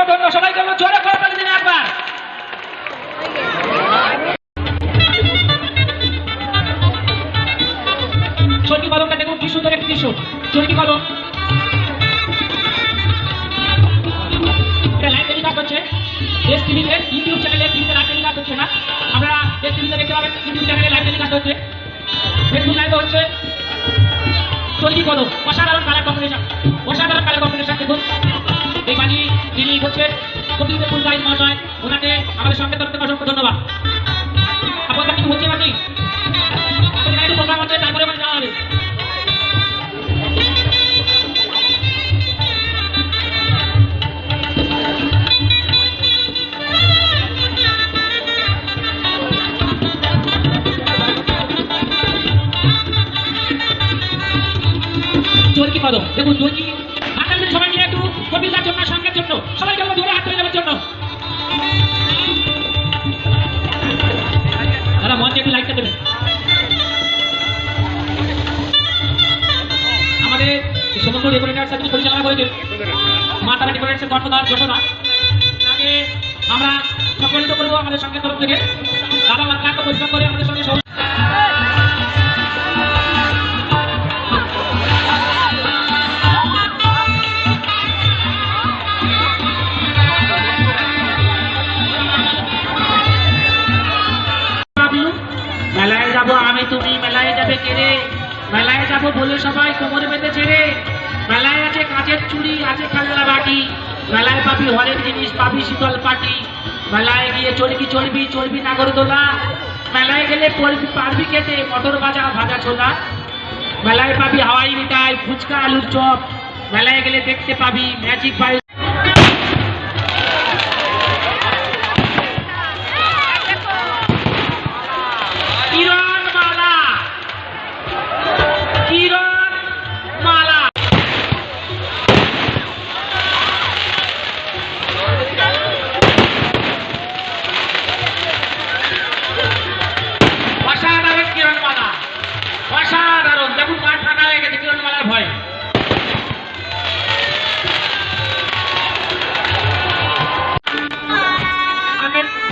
অসংখ্য ধন্য সবাইকে বলব, জোরে করতালি দিন একবার। ইউটিউব চ্যানেলে টিভিতে লাইভ টেলিকাস্ট না। আমরা এস টিভিতে দেখতে পাবেন হচ্ছে। ফেসবুক লাইভে হচ্ছে। চর্কি কলম অসাধারণ কালার কম্বিনেশন থেকে অসংখ্য ধন্যবাদ। আপনাদের কিছু হচ্ছে একটু প্রোগ্রাম হচ্ছে তারপরে ওখানে যাওয়া হবে। চোরকি কদম দেখুন চোরকি হাতের দিন সবাই মিলে একটু কবিতার জন্য, সঙ্গের জন্য সবাই জোরে হাত দেওয়ার জন্য। সমস্ত ডেকোরেটার্স যিনি পরিচালনা করেছেন মা তারা কর্ণধার যশোদা। তাকে আমরা সম্মানিত করব আমাদের সঙ্গে তরফ থেকে। দাদা অত্যন্ত পরিশ্রম করে আমাদের সঙ্গে সবাই ছেড়ে মেলায় আছে কাঁচের চুড়ি আছে খেলনা বাটি। মেলায় পাবি হরেক জিনিস, পাবি শীতল পাটি। মেলায় গিয়ে চলবি চলবি চলবি নাগরদোলা মেলায় গেলে পড়বি, পারবি খেতে, মটর ভাজা ভাজা ছোলা। মেলায় পাবি হাওয়াই মিঠাই, ফুচকা, আলুর চপ। মেলায় গেলে দেখতে পাবি ম্যাজিক পাই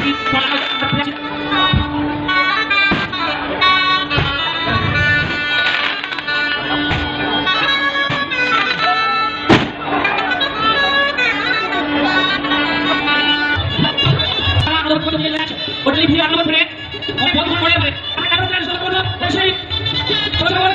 আমের কি ফল- হোটেলে ফিরে আনব ফিরে বন্ধ করে আমি কারও শুরু করব সেই ছোট বড়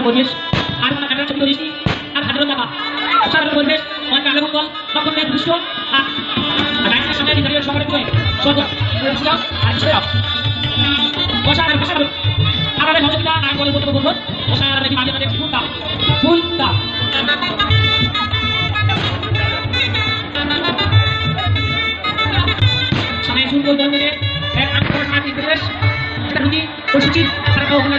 পরিবেশ আর কোনো ক্যামেরা ছবি ধরিস আর সাধারণ টাকা সাধারণ পরিবেশ মন আলো মঙ্গল নক্ষত্রের দৃশ্য আর ডাইনের সামনে ভিতরে জয় স্বর্গ ছিলাম আর ছিলাম অসাধারণ অসাধারণ আমাদের সহযোগিতা না করে বলতে বলব। অসাধারণ কি মাঝে মাঝে ফুলতা। ফুলতা। সামনে শুরু করতে হবে। এক আট সাত নির্দেশ একটা রুগী ও তারা ওখানে